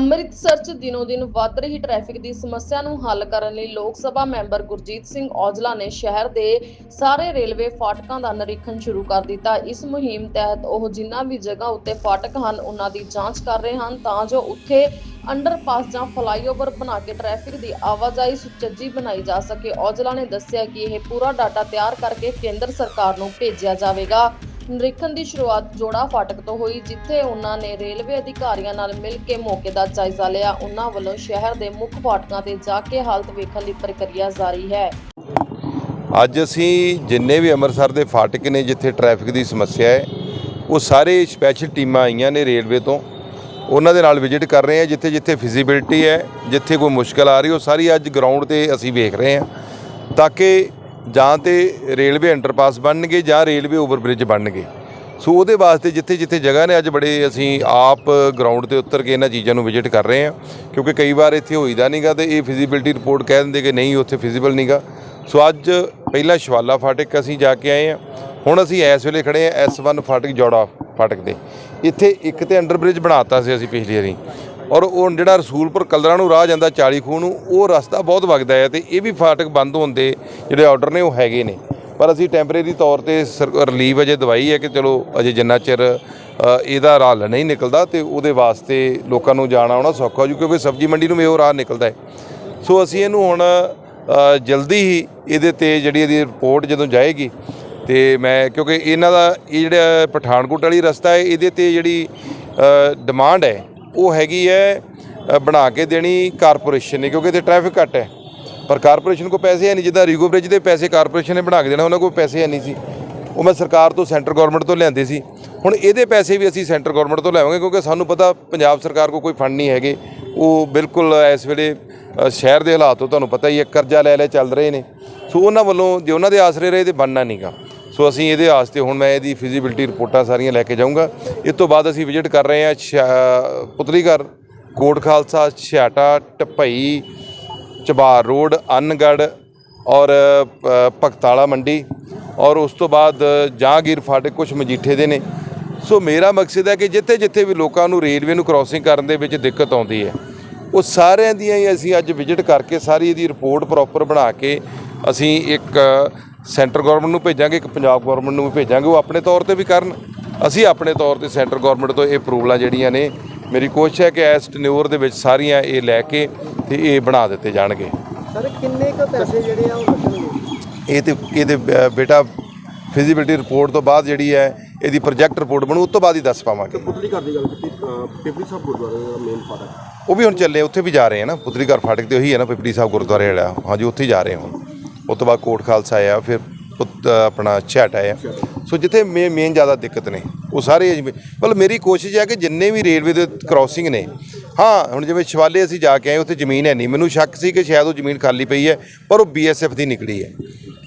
ਅੰਮ੍ਰਿਤਸਰ 'ਚ ਦਿਨੋ-ਦਿਨ ਵੱਧ ਰਹੀ ਟ੍ਰੈਫਿਕ ਦੀ ਸਮੱਸਿਆ ਨੂੰ ਹੱਲ ਕਰਨ ਲਈ ਲੋਕ ਸਭਾ ਮੈਂਬਰ ਗੁਰਜੀਤ ਸਿੰਘ ਔਜਲਾ ਨੇ ਸ਼ਹਿਰ ਦੇ ਸਾਰੇ ਰੇਲਵੇ ਫਾਟਕਾਂ ਦਾ ਨਿਰੀਖਣ ਸ਼ੁਰੂ ਕਰ ਦਿੱਤਾ। ਇਸ ਮੁਹਿੰਮ ਤਹਿਤ ਉਹ ਜਿਨ੍ਹਾਂ ਵੀ ਜਗ੍ਹਾ ਉੱਤੇ ਫਾਟਕ ਹਨ, ਉਹਨਾਂ ਦੀ ਜਾਂਚ ਕਰ ਰਹੇ ਹਨ ਤਾਂ ਜੋ ਉੱਥੇ ਅੰਡਰਪਾਸ ਜਾਂ ਫਲਾਈਓਵਰ ਬਣਾ ਕੇ ਟ੍ਰੈਫਿਕ ਦੀ ਆਵਾਜਾਈ ਸੁਚੱਜੀ ਬਣਾਈ ਜਾ ਸਕੇ। ਔਜਲਾ ਨੇ ਦੱਸਿਆ ਕਿ ਇਹ ਪੂਰਾ ਡਾਟਾ ਤਿਆਰ ਕਰਕੇ ਕੇਂਦਰ ਸਰਕਾਰ ਨੂੰ ਭੇਜਿਆ ਜਾਵੇਗਾ। ਨਿਰੀਖਣ ਦੀ ਸ਼ੁਰੂਆਤ ਜੋੜਾ ਫਾਟਕ ਤੋਂ ਹੋਈ, ਜਿੱਥੇ ਉਹਨਾਂ ਨੇ ਰੇਲਵੇ ਅਧਿਕਾਰੀਆਂ ਨਾਲ ਮਿਲ ਕੇ ਮੌਕੇ ਦਾ ਜਾਇਜ਼ਾ ਲਿਆ। ਉਹਨਾਂ ਵੱਲੋਂ ਸ਼ਹਿਰ ਦੇ ਮੁੱਖ ਫਾਟਕਾਂ ਤੇ ਜਾ ਕੇ ਹਾਲਤ ਵੇਖਣ ਦੀ ਪ੍ਰਕਿਰਿਆ ਜਾਰੀ ਹੈ। ਅੱਜ ਅਸੀਂ ਜਿੰਨੇ ਵੀ ਅੰਮ੍ਰਿਤਸਰ ਦੇ ਫਾਟਕ ਨੇ, ਜਿੱਥੇ ਟ੍ਰੈਫਿਕ ਦੀ ਸਮੱਸਿਆ ਹੈ, ਉਹ ਸਾਰੇ ਸਪੈਸ਼ਲ ਟੀਮਾਂ ਆਈਆਂ ਨੇ ਰੇਲਵੇ ਤੋਂ। ਉਹਨਾਂ ਦੇ ਨਾਲ ਵਿਜ਼ਿਟ ਕਰ ਰਹੇ ਹਾਂ ਜਿੱਥੇ ਜਿੱਥੇ ਫਿਜ਼ੀਬਿਲਟੀ ਹੈ, ਜਿੱਥੇ ਕੋਈ ਮੁਸ਼ਕਲ ਆ ਰਹੀ, ਉਹ ਸਾਰੀ ਅੱਜ ਗਰਾਊਂਡ ਤੇ ਅਸੀਂ ਵੇਖ ਰਹੇ ਹਾਂ, ਤਾਂ ਕਿ ਜਾਂ ਤੇ ਰੇਲਵੇ ਅੰਡਰਪਾਸ ਬਣਨਗੇ ਜਾਂ ਰੇਲਵੇ ਓਵਰਬ੍ਰਿਜ ਬਣਨਗੇ। ਸੋ ਉਹਦੇ ਵਾਸਤੇ ਜਿੱਥੇ ਜਿੱਥੇ ਜਗ੍ਹਾ ਨੇ, ਅੱਜ ਬੜੇ ਅਸੀਂ ਆਪ ਗਰਾਊਂਡ ਤੇ ਉਤਰ ਕੇ ਇਹਨਾਂ ਚੀਜ਼ਾਂ ਨੂੰ ਵਿਜ਼ਿਟ ਕਰ ਰਹੇ ਹਾਂ। ਕਿਉਂਕਿ ਕਈ ਵਾਰ ਇੱਥੇ ਹੋਈਦਾ ਨਹੀਂਗਾ ਤੇ ਇਹ ਫਿਜ਼ੀਬਿਲਟੀ ਰਿਪੋਰਟ ਕਹਿ ਦਿੰਦੇ ਕਿ ਨਹੀਂ, ਉੱਥੇ ਫਿਜ਼ੀਬਲ ਨਹੀਂਗਾ ਸੋ ਅੱਜ ਪਹਿਲਾ ਸ਼ਵਾਲਾ ਫਾਟਕ ਅਸੀਂ ਜਾ ਕੇ ਆਏ ਹਾਂ। ਹੁਣ ਅਸੀਂ ਇਸ ਵੇਲੇ ਖੜੇ ਹਾਂ S1 ਫਾਟਕ ਜੋੜਾ ਫਾਟਕ ਦੇ ਇੱਥੇ ਇੱਕ ਤੇ ਅੰਡਰਬ੍ਰਿਜ ਬਣਾਤਾ ਸੀ ਅਸੀਂ ਪਿਛਲੀ ਵਾਰੀ। ਔਰ ਉਹ ਜਿਹੜਾ ਰਸੂਲਪੁਰ ਕਲਰਾਂ ਨੂੰ ਰਾਹ ਜਾਂਦਾ 40 ਖੂਹ ਨੂੰ, ਉਹ ਰਸਤਾ ਬਹੁਤ ਵਗਦਾ ਹੈ ਤੇ ਇਹ ਵੀ ਫਾਟਕ ਬੰਦ ਹੋਣ ਦੇ ਜਿਹੜੇ ਆਰਡਰ ਨੇ ਉਹ ਹੈਗੇ ਨੇ। ਪਰ ਅਸੀਂ ਟੈਂਪਰੇਰੀ ਤੌਰ ਤੇ ਰਿਲੀਵ ਅਜੇ ਦਵਾਈ ਹੈ ਕਿ ਚਲੋ ਅਜੇ ਜਿੰਨਾ ਚਿਰ ਇਹਦਾ ਰਾਹ ਨਹੀਂ ਨਿਕਲਦਾ ਤੇ ਉਹਦੇ ਵਾਸਤੇ ਲੋਕਾਂ ਨੂੰ ਜਾਣਾ ਆਉਣਾ ਸੌਖਾ ਹੋ ਜੂ ਕਿਉਂਕਿ ਸਬਜ਼ੀ ਮੰਡੀ ਨੂੰ ਵੀ ਉਹ ਰਾਹ ਨਿਕਲਦਾ ਹੈ। ਸੋ ਅਸੀਂ ਇਹਨੂੰ ਹੁਣ ਜਲਦੀ ਹੀ ਇਹਦੇ ਤੇ ਜਿਹੜੀ ਇਹਦੀ ਰਿਪੋਰਟ ਜਦੋਂ ਜਾਏਗੀ ਤੇ ਮੈਂ ਕਿਉਂਕਿ ਇਹਨਾਂ ਦਾ ਇਹ ਜਿਹੜਾ ਪਠਾਨਕੋਟ ਵਾਲੀ ਰਸਤਾ ਹੈ, ਇਹਦੇ ਤੇ ਜਿਹੜੀ ਡਿਮਾਂਡ ਹੈ ਉਹ ਹੈਗੀ ਹੈ ਬਣਾ ਕੇ ਦੇਣੀ ਕਾਰਪੋਰੇਸ਼ਨ ਨੇ, ਕਿਉਂਕਿ ਇੱਥੇ ਟ੍ਰੈਫਿਕ ਘੱਟ ਹੈ। ਪਰ ਕਾਰਪੋਰੇਸ਼ਨ ਕੋ ਪੈਸੇ ਹੈ ਨਹੀਂ, ਜਿੱਦਾਂ ਰੀਗੋ ਬ੍ਰਿਜ ਦੇ ਪੈਸੇ ਕਾਰਪੋਰੇਸ਼ਨ ਨੇ ਬਣਾ ਕੇ ਦੇਣਾ, ਉਹਨਾਂ ਕੋਲ ਪੈਸੇ ਹੈ ਨਹੀਂ ਸੀ। ਉਹ ਮੈਂ ਸਰਕਾਰ ਤੋਂ ਸੈਂਟਰ ਗਵਰਨਮੈਂਟ ਤੋਂ ਲਿਆਂਦੇ ਸੀ। ਹੁਣ ਇਹਦੇ ਪੈਸੇ ਵੀ ਅਸੀਂ ਸੈਂਟਰ ਗਵਰਨਮੈਂਟ ਤੋਂ ਲਿਆਵਾਂਗੇ, ਕਿਉਂਕਿ ਸਾਨੂੰ ਪਤਾ ਪੰਜਾਬ ਸਰਕਾਰ ਕੋ ਕੋਈ ਫੰਡ ਨਹੀਂ ਹੈਗੇ। ਉਹ ਬਿਲਕੁਲ ਇਸ ਵੇਲੇ ਸ਼ਹਿਰ ਦੇ ਹਾਲਾਤ ਤੋਂ ਤੁਹਾਨੂੰ ਪਤਾ ਹੀ ਹੈ, ਕਰਜ਼ਾ ਲੈ ਲੈ ਚੱਲ ਰਹੇ ਨੇ। ਸੋ ਉਹਨਾਂ ਵੱਲੋਂ, ਜੇ ਉਹਨਾਂ ਦੇ ਆਸਰੇ ਰਹੇ, ਤੇ ਬਣਨਾ ਨਹੀਂਗਾ ਸੋ ਅਸੀਂ ਇਹਦੇ ਵਾਸਤੇ ਹੁਣ ਮੈਂ ਇਹਦੀ ਫਿਜ਼ੀਬਿਲਟੀ ਰਿਪੋਰਟਾਂ ਸਾਰੀਆਂ ਲੈ ਕੇ ਜਾਊਂਗਾ। ਇਸ ਤੋਂ ਬਾਅਦ ਅਸੀਂ ਵਿਜ਼ਿਟ ਕਰ ਰਹੇ ਹਾਂ ਛਾ- ਪੁਤਲੀਘਰ ਕੋਟ ਖਾਲਸਾ, ਛਿਆਟਾ ਟਪਈ ਚਬਾਰ ਰੋਡ ਅਨਗੜ ਔਰ ਭਗਤਾਲਾ ਮੰਡੀ ਔਰ ਉਸ ਤੋਂ ਬਾਅਦ ਜਹਾਂਗੀਰ ਫਾਟੇ ਕੁਝ ਮਜੀਠੇ ਦੇ ਨੇ। ਸੋ ਮੇਰਾ ਮਕਸਦ ਹੈ ਕਿ ਜਿੱਥੇ ਜਿੱਥੇ ਵੀ ਲੋਕਾਂ ਨੂੰ ਰੇਲਵੇ ਨੂੰ ਕ੍ਰਾਸਿੰਗ ਕਰਨ ਦੇ ਵਿੱਚ ਦਿੱਕਤ ਆਉਂਦੀ ਹੈ, ਉਹ ਸਾਰਿਆਂ ਦੀਆਂ ਹੀ ਅਸੀਂ ਅੱਜ ਵਿਜ਼ਿਟ ਕਰਕੇ ਸਾਰੀ ਇਹਦੀ ਰਿਪੋਰਟ ਪ੍ਰੋਪਰ ਬਣਾ ਕੇ ਅਸੀਂ ਇੱਕ ਸੈਂਟਰ ਗਵਰਨਮੈਂਟ ਨੂੰ ਭੇਜਾਂਗੇ ਇੱਕ ਪੰਜਾਬ ਗਵਰਨਮੈਂਟ ਨੂੰ ਵੀ ਭੇਜਾਂਗੇ ਉਹ ਆਪਣੇ ਤੌਰ ਤੇ ਵੀ ਕਰਨ। ਅਸੀਂ ਆਪਣੇ ਤੌਰ ਤੇ ਸੈਂਟਰ ਗਵਰਨਮੈਂਟ ਤੋਂ ਇਹ ਅਪਰੂਵਲਾਂ ਜਿਹੜੀਆਂ ਨੇ ਮੇਰੀ ਕੋਸ਼ਿਸ਼ ਹੈ ਕਿ ਇਸ ਟਨਿਓਰ ਦੇ ਵਿੱਚ ਸਾਰੀਆਂ ਇਹ ਲੈ ਕੇ ਤੇ ਇਹ ਬਣਾ ਦਿੱਤੇ ਜਾਣਗੇ। ਸਰ ਕਿੰਨੇ ਕੁ ਪੈਸੇ ਜਿਹੜੇ ਆ ਉਹ ਲੱਗਣਗੇ ਇਹ ਤੇ ਇਹਦੇ ਬੇਟਾ ਫਿਜ਼ੀਬਿਲਟੀ ਰਿਪੋਰਟ ਤੋਂ ਬਾਅਦ ਜਿਹੜੀ ਹੈ ਇਹਦੀ ਪ੍ਰੋਜੈਕਟ ਰਿਪੋਰਟ ਬਣੂ ਉਸ ਤੋਂ ਬਾਅਦ ਹੀ ਦੱਸ ਪਾਵਾਂਗੇ। ਪੁਤਲੀ ਘਰ ਦੀ ਗੱਲ ਕੀਤੀ ਪਿਪਲੀ ਸਾਹਿਬ ਗੁਰਦੁਆਰੇ ਦਾ ਮੇਨ ਫਾਟਕ ਉਹ ਵੀ ਹੁਣ ਚੱਲੇ ਉੱਥੇ ਵੀ ਜਾ ਰਹੇ ਆ ਨਾ ਪੁਤਲੀ ਘਰ ਫਾਟਕ ਤੇ ਉਹੀ ਹੈ ਨਾ ਪਿਪੜੀ ਸਾਹਿਬ ਗੁਰਦੁਆਰੇ ਵਾਲਾ। ਹਾਂਜੀ ਉੱਥੇ ਜਾ ਰਹੇ ਹਾਂ ਹੁਣ। ਉਸ ਤੋਂ ਬਾਅਦ ਕੋਟ ਖਾਲਸਾ ਆਇਆ ਫਿਰ ਪੁੱਤ- ਆਪਣਾ ਛਾਟ ਆਇਆ। ਸੋ ਜਿੱਥੇ ਮੇਨ ਜ਼ਿਆਦਾ ਦਿੱਕਤ ਨੇ ਉਹ ਸਾਰੇ ਜਿਵੇਂ- ਮਤਲਬ ਮੇਰੀ ਕੋਸ਼ਿਸ਼ ਹੈ ਕਿ ਜਿੰਨੇ ਵੀ ਰੇਲਵੇ ਦੇ ਕ੍ਰਾਸਿੰਗ ਨੇ ਹਾਂ ਹੁਣ ਜਿਵੇਂ ਸ਼ਿਵਾਲੇ ਅਸੀਂ ਜਾ ਕੇ ਆਏ ਉੱਥੇ ਜ਼ਮੀਨ ਹੈ ਨਹੀਂ। ਮੈਨੂੰ ਸ਼ੱਕ ਸੀ ਕਿ ਸ਼ਾਇਦ ਉਹ ਜ਼ਮੀਨ ਖਾਲੀ ਪਈ ਹੈ ਪਰ ਉਹ ਬੀਐਸਐਫ ਦੀ ਨਿਕਲੀ ਹੈ।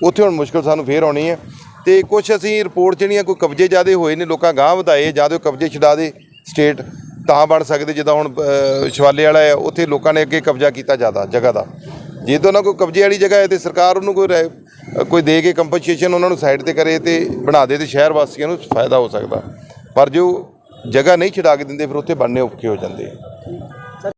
ਉੱਥੇ ਹੁਣ ਮੁਸ਼ਕਲ ਸਾਨੂੰ ਫੇਰ ਆਉਣੀ ਹੈ। ਤੇ ਕੁਝ ਅਸੀਂ ਰਿਪੋਰਟ ਜਿਹੜੀਆਂ ਕੋਈ ਕਬਜ਼ੇ ਜ਼ਿਆਦੇ ਹੋਏ ਨੇ ਲੋਕਾਂ ਗਾਂਹ ਵਧਾਏ ਜਾਂ ਤੇ ਉਹ ਕਬਜ਼ੇ ਛਡਾ ਦੇ ਸਟੇਟ ਤਾਂ ਬਣ ਸਕਦੇ ਜਿੱਦਾਂ ਹੁਣ ਅ, ਸ਼ਿਵਾਲੇ ਵਾਲਾ ਹੈ ਉੱਥੇ ਲੋਕਾਂ ਨੇ ਅੱਗੇ ਕਬਜ਼ਾ ਕੀਤਾ ਜ਼ਿਆਦਾ ਜਗ੍ਹਾ ਦਾ। ਜੇ ਤਾਂ ਉਹਨਾਂ ਕੋਈ ਕਬਜ਼ੇ ਵਾਲੀ ਜਗ੍ਹਾ ਹੈ ਤੇ ਸਰਕਾਰ ਉਹਨੂੰ ਕੋਈ ਰਹਿ- ਕੋਈ ਦੇ ਕੇ ਕੰਪਨਸੇਸ਼ਨ ਉਹਨਾਂ ਨੂੰ ਸਾਈਡ ਤੇ ਕਰੇ ਤੇ ਬਣਾ ਦੇ ਤੇ ਸ਼ਹਿਰ ਵਾਸੀਆਂ ਨੂੰ ਫਾਇਦਾ ਹੋ ਸਕਦਾ। ਪਰ ਜੋ ਜਗ੍ਹਾ ਨਹੀਂ ਛਡਾ ਕੇ ਦਿੰਦੇ, ਫਿਰ ਉੱਥੇ ਬਣਨੇ ਔਖੇ ਹੋ ਜਾਂਦੇ। ਆ